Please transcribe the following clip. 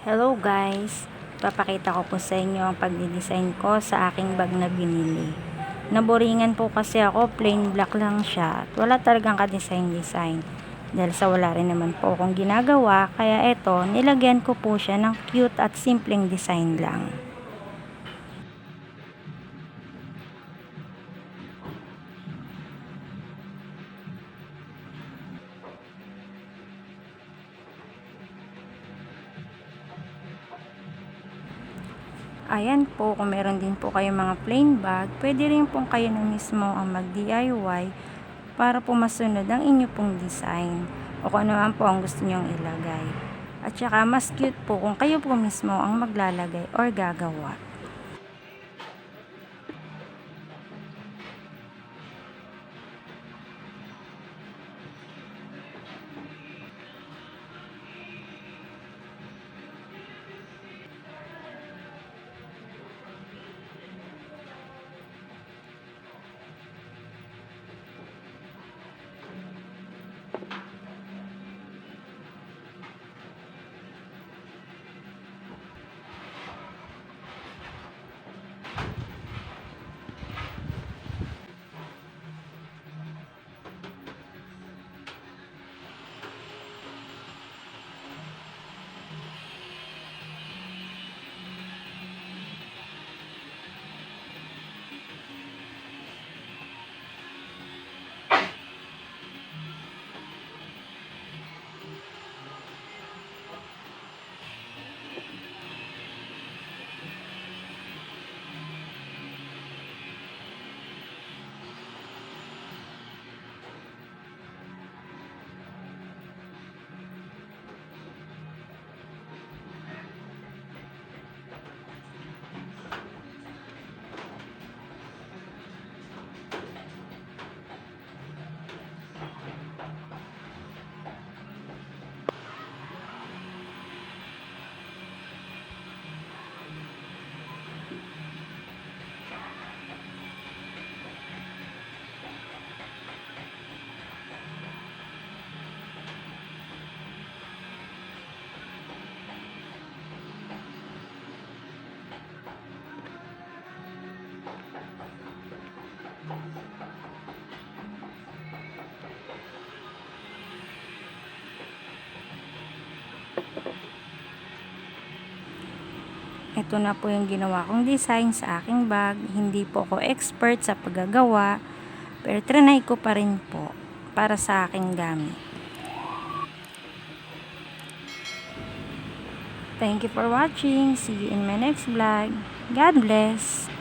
Hello guys! Papakita ko po sa inyo ang pagdidesign ko sa aking bag na binili. Naboringan po kasi ako, plain black lang siya. At wala talagang ka-design-design. Dahil sa wala rin naman po akong ginagawa, kaya eto, nilagyan ko po siya ng cute at simpleng design lang. Ayan po, kung meron din po kayo mga plain bag, pwede rin po kayo na mismo ang mag-DIY para po masunod ang inyo pong design o kung ano man po ang gusto nyong ilagay. At saka mas cute po kung kayo po mismo ang maglalagay or gagawa. Ito na po yung ginawa kong design sa aking bag. Hindi po ako expert sa paggagawa, pero trinay ko pa rin po para sa aking gamit. Thank you for watching. See you in my next vlog. God bless.